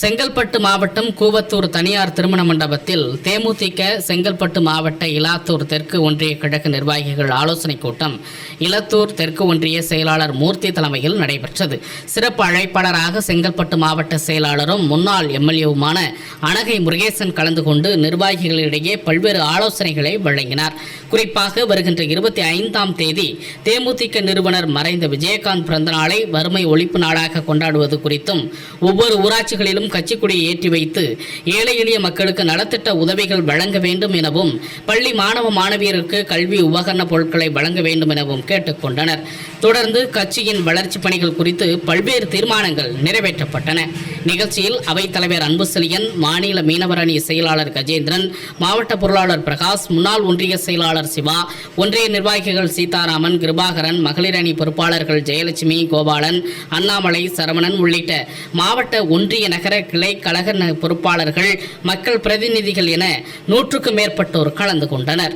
செங்கல்பட்டு மாவட்டம் கூவத்தூர் தனியார் திருமண மண்டபத்தில் தேமுதிக செங்கல்பட்டு மாவட்ட இலாத்தூர் தெற்கு ஒன்றிய கிழக்கு நிர்வாகிகள் ஆலோசனைக் கூட்டம் இலத்தூர் தெற்கு ஒன்றிய செயலாளர் மூர்த்தி தலைமையில் நடைபெற்றது. சிறப்பு அழைப்பாளராக செங்கல்பட்டு மாவட்ட செயலாளரும் முன்னாள் எம்எல்ஏவுமான அனகை முருகேசன் கலந்து கொண்டு நிர்வாகிகளிடையே பல்வேறு ஆலோசனைகளை வழங்கினார். குறிப்பாக வருகின்ற இருபத்தி ஐந்தாம் தேதி தேமுதிக நிறுவனர் மறைந்த விஜயகாந்த் பிறந்த நாளை வறுமை ஒழிப்பு நாளாக கொண்டாடுவது குறித்தும் ஒவ்வொரு ஊராட்சிகளிலும் கட்சிக்கொடியை ஏற்றி வைத்து ஏழை எளிய மக்களுக்கு நலத்திட்ட உதவிகள் வழங்க வேண்டும் எனவும் பள்ளி மாணவ மாணவியருக்கு கல்வி உபகரண பொருட்களை வழங்க வேண்டும் எனவும் கேட்டுக்கொண்டனர் தொடர்ந்து கட்சியின் வளர்ச்சிப் பணிகள் குறித்து பல்வேறு தீர்மானங்கள் நிறைவேற்றப்பட்டன. நிகழ்ச்சியில் அவைத்தலைவர் அன்புசெலியன் மாநில மீனவர் அணி செயலாளர் கஜேந்திரன் மாவட்ட பொருளாளர் பிரகாஷ் முன்னாள் ஒன்றிய செயலாளர் சிவா ஒன்றிய நிர்வாகிகள் சீதாராமன் கிருபாகரன் மகளிர் அணி பொறுப்பாளர்கள் ஜெயலட்சுமி கோபாலன் அண்ணாமலை சரவணன் உள்ளிட்ட மாவட்ட ஒன்றிய நகர கிளை கழக பொறுப்பாளர்கள் மக்கள் பிரதிநிதிகள் என நூற்றுக்கும் மேற்பட்டோர் கலந்து கொண்டனர்.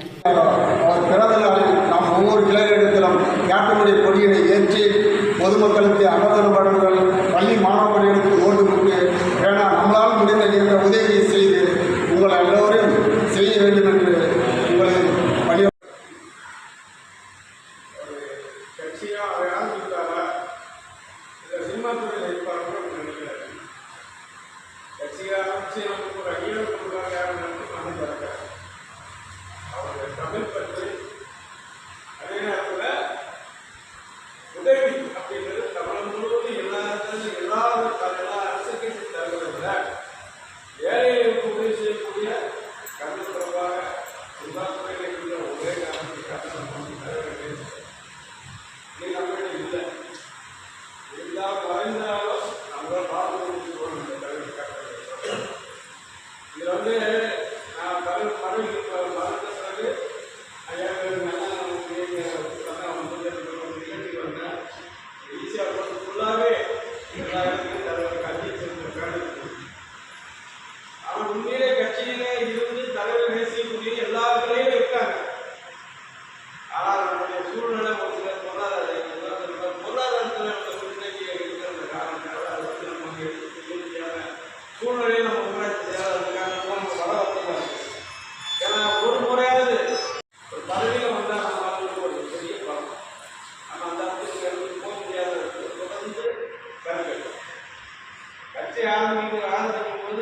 பொதுமக்களுக்கு பிறந்த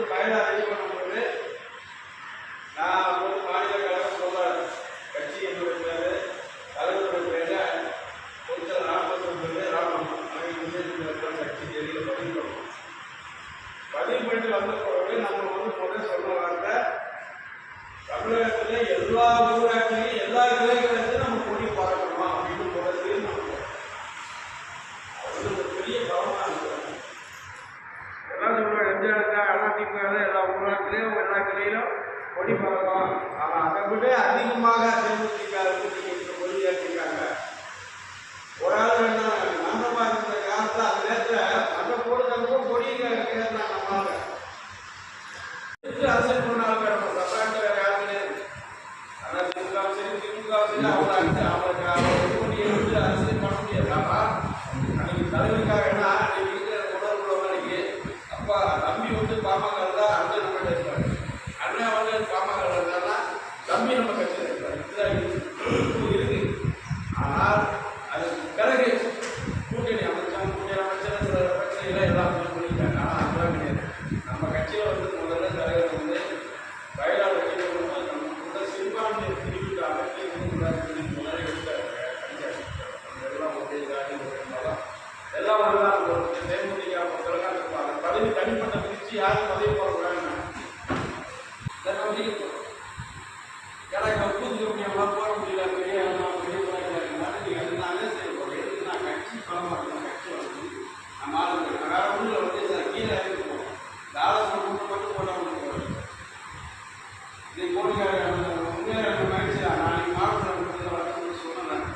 来了。ஊராட்சியிலும் கிளையிலும் கொடி பறக்கலாம் ஆனால் அதை விட அதிகமாக தேமுதிக கூட்டணி கொடி ஏற்றிருக்காங்க ஒரு ஆள் வேணா மண்டபா இருக்கிற காலத்தில் அந்த நேரத்தில் மண்ட போடுறதுக்கும் கொடி கேட்டாங்க நம்மளால அரசியல் பண்ணாலும் நம்ம தமிழ்நாட்டில் வேற யாருமே கிடையாது ஆனால் திமுக சரி திமுக சரி அவங்க பதவி தனிப்பட்ட பிரிச்சு யாரும் பதவி போடக்கூடாதுன்னு ஏன்னா இங்கே பூஜை முடியாமல் போட முடியல பெரிய பெரிய போராட்டம் நீங்கள் அதனாலே சரி ஒரு எடுத்து நான் கட்சி மாட்டேன் கட்சி வந்து நம்ம ஆளுங்க வேற வந்து சார் கீழே மட்டும் உண்மையாக மகிழ்ச்சி நாளைக்கு மாவட்டத்தில் சொன்னேன்.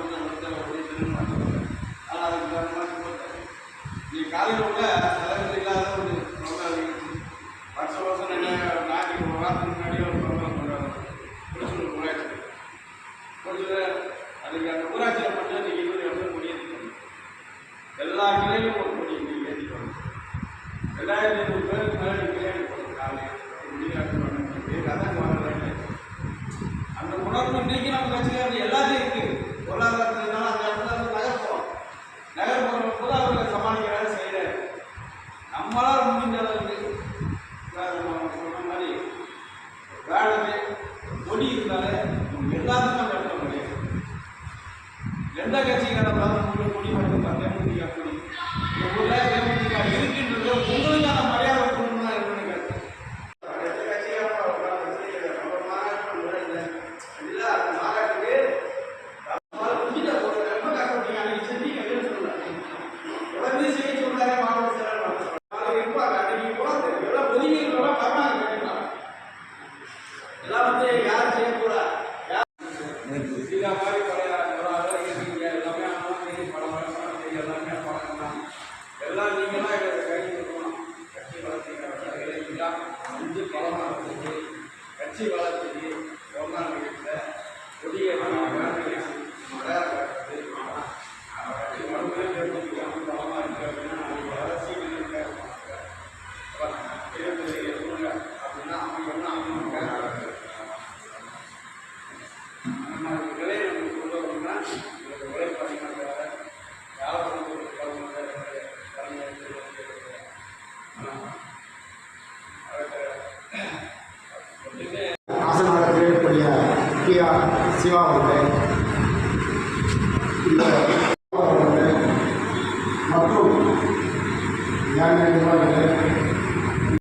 வந்து அப்படின்னு சொல்லி மாட்டேன் ஆனால் அதுக்கு மாதிரி நீ காலையில் ಕೊಟ್ಟಿದ್ರೆ ಅದಕ್ಕೆ ಅನುಕೂಲ சிவா அவர்களே இந்த மற்றும் ஞான நிர்வாகிகளே